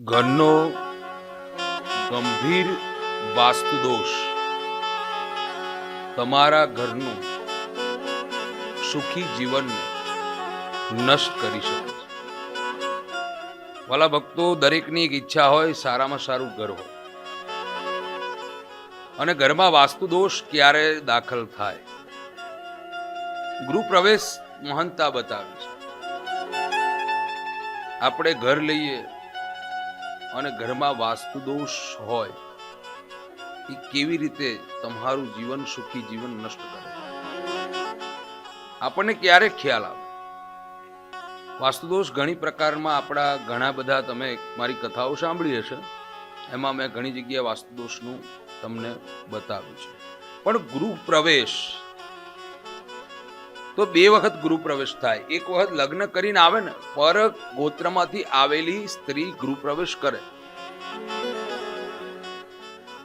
ઘરનો ગંભીર વાસ્તુદોષ. તમારા ઘરનું સુખી જીવનને નષ્ટ કરી શકે છે. વાલા ભક્તો, દરેકની એક ઈચ્છા હોય, સારામાં સારું ઘર હોય. અને ઘરમાં વાસ્તુદોષ ક્યારે દાખલ થાય? ગૃહપ્રવેશ મહંતા બતાવે છે. આપણે ઘર લઈએ અને ઘરમાં વાસ્તુ દોષ હોય, એ કેવી રીતે તમારું જીવન સુખી જીવન નષ્ટ કરે? આપણને ક્યારે ખ્યાલ આવે? વાસ્તુ દોષ ઘણી પ્રકારમાં આપણા ઘણા બધા, તમે મારી કથાઓ સાંભળી હશે, એમાં મેં ઘણી જગ્યાએ વાસ્તુદોષનું તમને બતાવ્યું છે. પણ ગૃહ પ્રવેશ તો બે વખત ગૃહ પ્રવેશ થાય. એક વખત લગ્ન કરીને આવે ને પર ગોત્રમાંથી આવેલી સ્ત્રી ગૃહ પ્રવેશ કરે.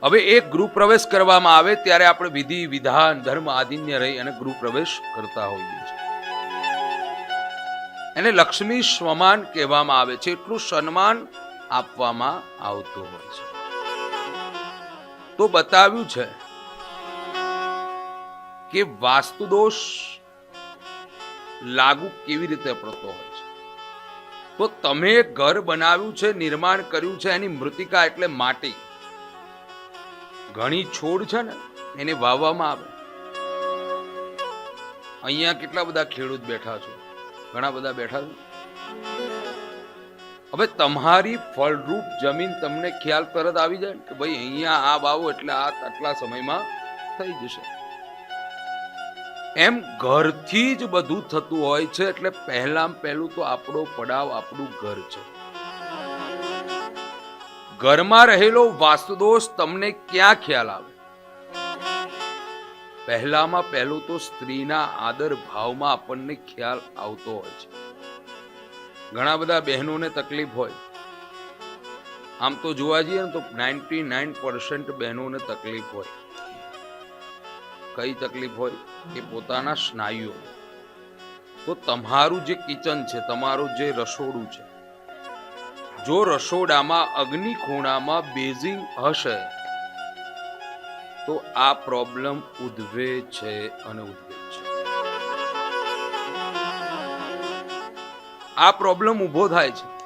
હવે એક ગૃહ પ્રવેશ કરવામાં આવે ત્યારે આપણે વિધિ, વિધાન, ધર્મ આદિન્ય રહી અને ગૃહ પ્રવેશ કરતા હોઈએ એને લક્ષ્મી સ્વમાન કહેવામાં આવે છે. એટલું સન્માન આપવામાં આવતું હોય છે. તો બતાવ્યું છે કે વાસ્તુ દોષ લાગુ કેવી રીતે પડતો હોય છે? તો તમે ઘર બનાવ્યું છે, નિર્માણ કર્યું છે, એની મૃતિકા એટલે માટી. ઘણી છોડ છે ને, એને વાવવામાં આવે. અહીંયા કેટલા બધા ખેડૂત બેઠા છો? ઘણા બધા બેઠા છો? હવે તમારી ફળરૂપ જમીન તમને ખ્યાલ તરત આવી જાય કે ભાઈ અહીંયા આ વાવો એટલે આ આટલા સમયમાં થઈ જશે. એમ ઘરથી જ બધું થતું હોય છે, એટલે પહેલામાં પહેલું તો આપણો પડાવ આપણું ઘર છે. ઘરમાં રહેલો વાસ્તુદોષ તમને ક્યાં ખ્યાલ આવે? પહેલામાં પહેલું તો સ્ત્રીના આદર ભાવમાં આપણને ખ્યાલ આવતો હોય છે. ઘણા બધા બહેનોને તકલીફ હોય. આમ તો જોવા જઈએ ને તો નાઇન્ટી નાઇન પર્સન્ટ બહેનોને તકલીફ હોય. કઈ તકલીફ હોય? એ પોતાના સ્નાયુઓ. તો તમારું જે કિચન છે, તમારું જે રસોડું છે, જો રસોડામાં અગ્નિ ખૂણામાં બેઝિંગ હશે, તો આ પ્રોબ્લેમ ઉદ્ભવે છે અને ઉદ્ભવે છે. આ પ્રોબ્લેમ ઊભો થાય છે.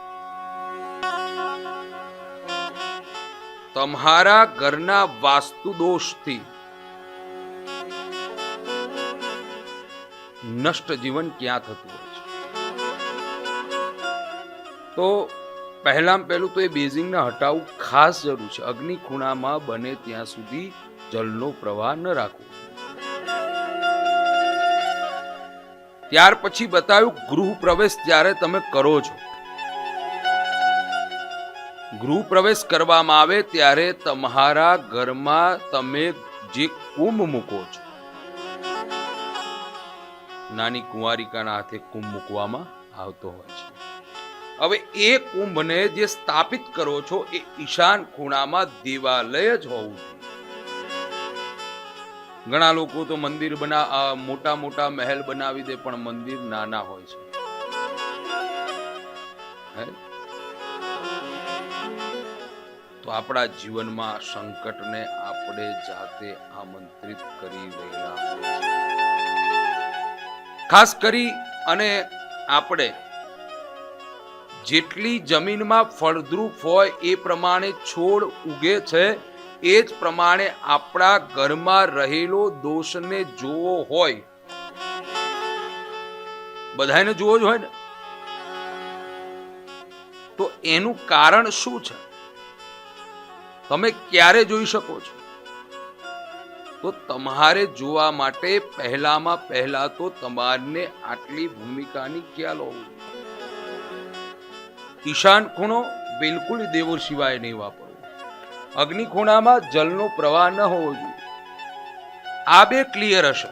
તમારા ઘરના વાસ્તુ દોષથી નષ્ટ જીવન ક્યાં થતું હોય છે? તો પહેલાં પહેલું તો એ બેઝિંગને હટાવવું ખાસ જરૂર છે. અગ્નિ ખૂણામાં બને ત્યાં સુધી જલનો પ્રવાહ ન રાખવો. ત્યાર પછી બતાવ્યું ગૃહ પ્રવેશ જ્યારે તમે કરો છો. ગૃહ પ્રવેશ કરવામાં આવે ત્યારે તમારા ઘરમાં તમે જે કુંભ મૂકો છો નાની કુંવારિકાના હાથે કુંભ મૂકવામાં આવતો હોય છે. હવે એ કુંભને જે સ્થાપિત કરો છો એ ઈશાન ખૂણામાં દેવાલય જ હોવું ઘણા લોકો તો મંદિર બના મોટા મોટા મહેલ બનાવી દે પણ મંદિર નાના હોય છે. તો આપણા જીવનમાં સંકટને આપણે જાતે આમંત્રિત કરી રહેલા હોય. ખાસ કરી અને આપણે જેટલી જમીનમાં ફળદ્રુપ હોય એ પ્રમાણે છોડ ઉગે છે, એ જ પ્રમાણે આપણા ઘરમાં રહેલો દોષને જોવો હોય. બધાને જોવો જ હોય ને? તો એનું કારણ શું છે? તમે ક્યારે જોઈ શકો છો? તો તમારે જોવા માટે પહેલામાં પહેલા તો તમારને આટલી ભૂમિકાની ખ્યાલ હોવું ઈશાન ખૂણો બિલકુલ દેવો સિવાય નહીં વાપરવો. અગ્નિ ખૂણામાં જલનો પ્રવાહ ન હોવો જોઈએ. આ બે ક્લિયર હશે.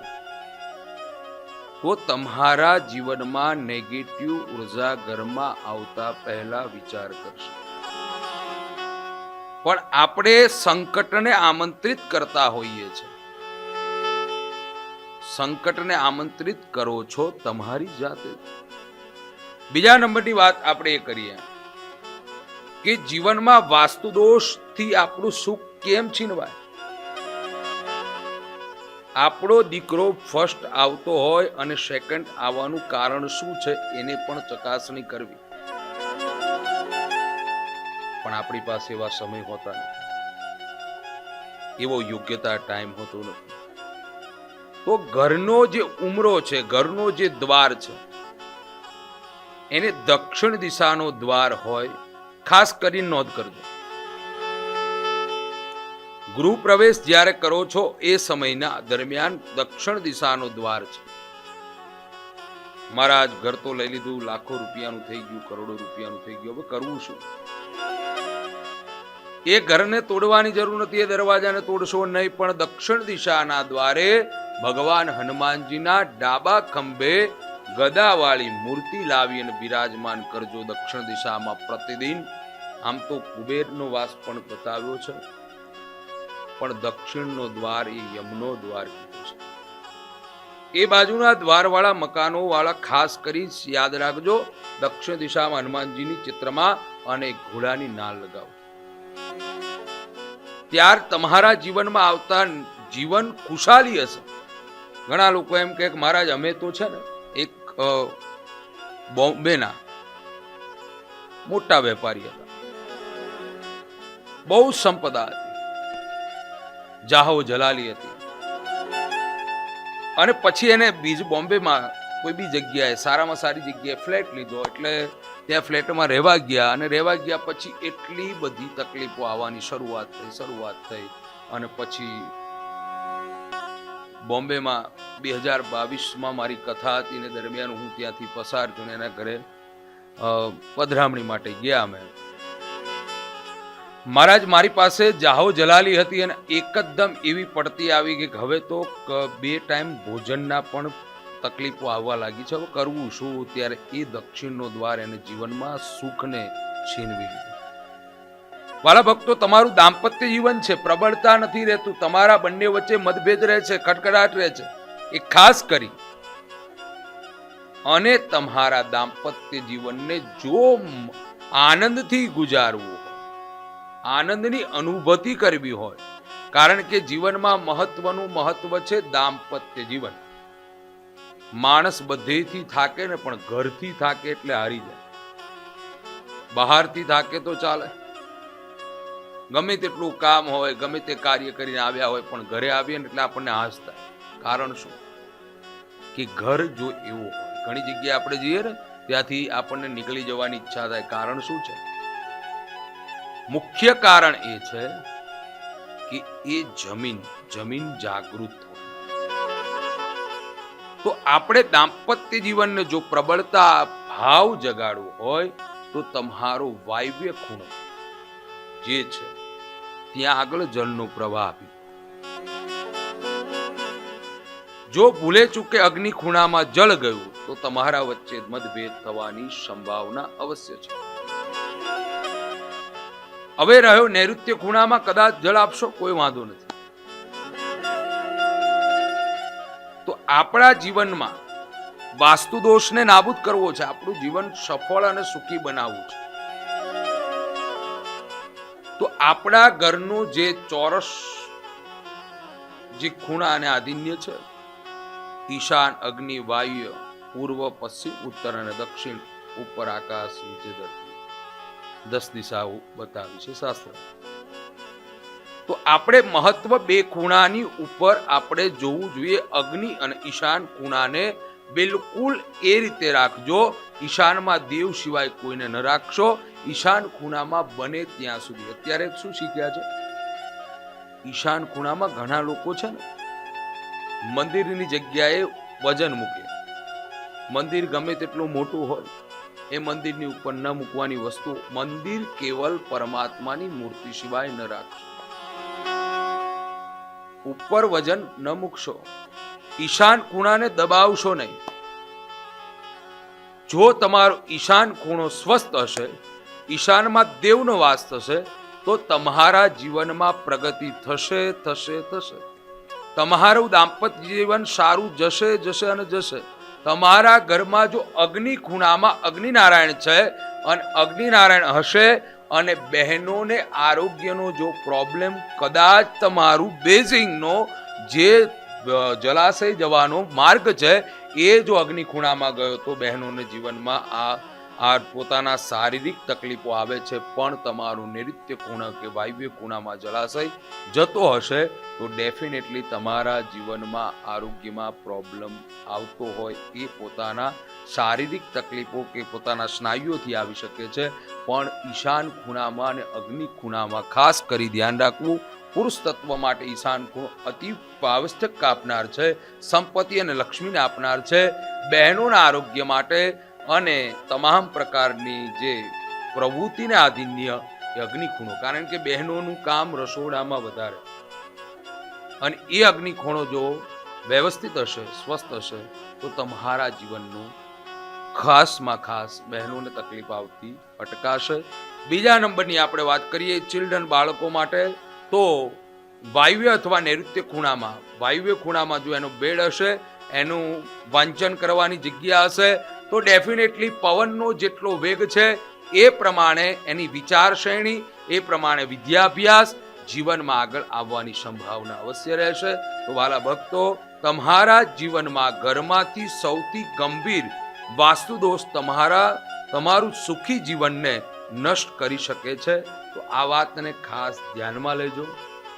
તો તમારા જીવનમાં નેગેટિવ ઊર્જા ઘરમાં આવતા પહેલા વિચાર કરશે. પણ આપણે સંકટને આમંત્રિત કરતા હોઈએ છીએ. સંકટને આમંત્રિત કરો છો તમારી જાતે. બીજા નંબરની વાત આપણે એ કરીએ કે જીવનમાં વાસ્તુ દોષથી આપણું સુખ કેમ છીનવાય? આપણો દીકરો ફર્સ્ટ આવતો હોય અને સેકન્ડ આવવાનું કારણ શું છે એને પણ ચકાસણી કરવી. પણ આપણી પાસે એવા સમય હોતા નથી. એવો યોગ્યતા ટાઈમ હોતો નથી. તો ઘરનો જે ઉમરો છે, ઘરનો જે દ્વાર છે, એને દક્ષિણ દિશાનો દ્વાર હોય, ખાસ કરી નોંધ કરજો. ગૃહ પ્રવેશ જ્યારે કરો છો, એ સમયના દરમિયાન દક્ષિણ દિશાનો દ્વાર છે. મહારાજ, ઘર તો લઈ લીધું, લાખો રૂપિયાનું થઈ ગયું, કરોડો રૂપિયાનું થઈ ગયું, હવે કરવું શું? એ ઘરને તોડવાની જરૂર નથી, એ દરવાજાને તોડશો નહીં, પણ દક્ષિણ દિશાના દ્વારે ભગવાન હનુમાનજીના ડાબા ખંભે ગદાવાળી મૂર્તિ લાવી અને બિરાજમાન કરજો દક્ષિણ દિશામાં પ્રતિદિન. આમ તો કુબેરનો વાસ પણ બતાવ્યો છે. પણ દક્ષિણનો દ્વાર એ યમનો દ્વાર છે. એ બાજુના દ્વારવાળા મકાનો વાળા ખાસ કરી યાદ રાખજો. દક્ષિણ દિશામાં હનુમાનજીની ચિત્રમાં અને ઘોડાની નાળ લગાવો ત્યાર તમારા જીવનમાં આવતા જીવન ખુશાલી હશે. ઘણા લોકો એમ કે મહારાજ, અમે તો છે ને એક બોમ્બેના મોટા વેપારી હતા. બહુ સંપદા હતી. જાહો જલાલી હતી. અને પછી એને બીજ બોમ્બેમાં કોઈ બી જગ્યાએ, સારામાં સારી જગ્યાએ ફ્લેટ લીધો, એટલે ત્યાં ફ્લેટમાં રહેવા ગયા અને રહેવા ગયા પછી એટલી બધી તકલીફો આવવાની શરૂઆત થઈ શરૂઆત થઈ અને પછી બોમ્બેમાં બે હજાર બાવીસમાં મારી કથા હતી ને દરમિયાન હું ત્યાંથી પસાર થયો એના ઘરે પધરામણી માટે ગયા અમે. મહારાજ, મારી પાસે જાહો જલાલી હતી અને એકદમ એવી પડતી આવી કે હવે તો બે ટાઈમ ભોજનના પણ તકલીફો આવવા લાગી છે. હવે કરવું શું? ત્યારે એ દક્ષિણનો દ્વાર એને જીવનમાં સુખને છીનવી લીધું. વાલા ભક્તો, તમારું દાંપત્ય જીવન છે, પ્રબળતા નથી રહેતું. તમારા બંને વચ્ચે મતભેદ રહે છે, ખટખડાટ રહે છે. એ ખાસ કરી અને તમારા દાંપત્ય જીવનને જો આનંદથી ગુજારવું આનંદની અનુભૂતિ કરવી હોય, કારણ કે જીવનમાં મહત્વનું મહત્વ છે દાંપત્ય જીવન. માણસ બધેથી થાકે ને પણ ઘરથી થાકે એટલે હારી જાય. બહારથી થાકે તો ચાલે. ગમે તેટલું કામ હોય, ગમે તે કાર્ય કરીને આવ્યા હોય, પણ ઘરે આવીએ ને એટલે આપણને હાશ કારણ શું? કે ઘર જો એવું હોય, ઘણી જગ્યાએ આપણે જઈએ ને, ત્યાંથી આપણને નીકળી જવાની ઈચ્છા થાય. કારણ શું છે? મુખ્ય કારણ એ છે કે એ જમીન જમીન જાગૃત તો આપણે દાંપત્ય જીવનને જો પ્રબળતા, ભાવ જગાડવો હોય, તો તમારો વાયવ્ય ખૂણો જે છે, ત્યાં આગળ જળનો પ્રવાહ આપી. જો ભૂલે ચૂકે અગ્નિ ખૂણામાં જળ ગયું, તો તમારા વચ્ચે મતભેદ થવાની સંભાવના અવશ્ય છે. હવે રહ્યો નૈઋત્ય ખૂણામાં કદાચ જળ આપશો, કોઈ વાંધો નથી. તો આપણા જીવનમાં વાસ્તુ દોષને નાબૂદ કરવો છે, આપણું જીવન સફળ અને સુખી બનાવવું છે. તો આપણા ઘરનું જે ચોરસ, જે ખૂણા અને આધિન્ય છે, ઈશાન, અગ્નિ, વાયુ, પૂર્વ, પશ્ચિમ, ઉત્તર અને દક્ષિણ, ઉપર આકાશ, નીચે ધરતી. દસ દિશાઓ બતાવી છે શાસ્ત્ર. તો આપણે મહત્વ બે ખૂણાની ઉપર આપણે જોવું જોઈએ અગ્નિ અને ઈશાન ખૂણાને. બિલકુલ એ રીતે રાખજો ઈશાનમાં દેવ સિવાય કોઈને ન રાખશો. ઈશાન ખૂણામાં બને ત્યાં સુધી. અત્યારે શું શીખ્યા છે? ઈશાન ખૂણામાં ઘણા લોકો છે ને, મંદિરની જગ્યાએ વજન મૂકે. મંદિર ગમે તેટલું મોટું હોય, એ મંદિરની ઉપર ન મૂકવાની વસ્તુ મંદિર કેવલ પરમાત્માની મૂર્તિ સિવાય ન રાખશો. ઉપર વજન ન મૂકશો. ઈશાન ખૂણાને દબાવશો નહીં. જો તમારો ઈશાન ખૂણો સ્વસ્થ હશે, ઈશાનમાં દેવનો વાસ થશે, તો તમારા જીવનમાં પ્રગતિ થશે થશે થશે. તમારું દાંપત્ય જીવન સારું જશે જશે અને જશે. તમારા ઘરમાં જો અગ્નિ ખૂણામાં અગ્નિનારાયણ છે અને અગ્નિનારાયણ હશે અને બહેનોને આરોગ્યનો જો પ્રોબ્લેમ કદાચ તમારું બેઝિંગનો જે જલાશય જવાનો માર્ગ છે એ જો અગ્નિ ખૂણામાં ગયો તો બહેનોને જીવનમાં. આ આ પોતાના શારીરિક તકલીફો આવે છે, પણ તમારું નૈઋત્ય ખૂણા કે વાયવ્ય ખૂણામાં જલાશય જતો હશે, તો ડેફિનેટલી તમારા જીવનમાં આરોગ્યમાં પ્રોબ્લેમ આવતો હોય એ પોતાના શારીરિક તકલીફો કે પોતાના સ્નાયુઓથી આવી શકે છે. પણ ઈશાન ખૂણામાં અને અગ્નિ ખૂણામાં ખાસ કરી ધ્યાન રાખવું પુરુષ તત્વ માટે ઈશાન ખૂણો અતિ આવશ્યક આપનાર છે, સંપત્તિ અને લક્ષ્મીને આપનાર છે, બહેનોના આરોગ્ય માટે અને તમામ પ્રકારની જે પ્રવૃત્તિને આધીન્ય એ અગ્નિખૂણો કારણ કે બહેનોનું કામ રસોડામાં વધારે. અને એ અગ્નિ ખૂણો જો વ્યવસ્થિત હશે, સ્વસ્થ હશે, તો તમારા જીવનનું ખાસમાં ખાસ બહેનોને તકલીફ આવતી અટકાશે. બીજા નંબરની આપણે વાત કરીએ ચિલ્ડ્રન બાળકો માટે. તો વાયવ્ય અથવા નૈઋત્ય ખૂણામાં, વાયવ્ય ખૂણામાં જો એનો બેડ હશે, એનું વાંચન કરવાની જગ્યા હશે, તો ડેફિનેટલી પવનનો જેટલો વેગ છે, એ પ્રમાણે એની વિચારશ્રેણી એ પ્રમાણે વિદ્યાભ્યાસ જીવનમાં આગળ આવવાની સંભાવના અવશ્ય રહેશે. તો વાલા ભક્તો, તમારા જીવનમાં ઘરમાંથી સૌથી ગંભીર વાસ્તુ દોષ તમારા, તમારું સુખી જીવનને નષ્ટ કરી શકે છે. તો આ વાતને ખાસ ધ્યાનમાં લેજો.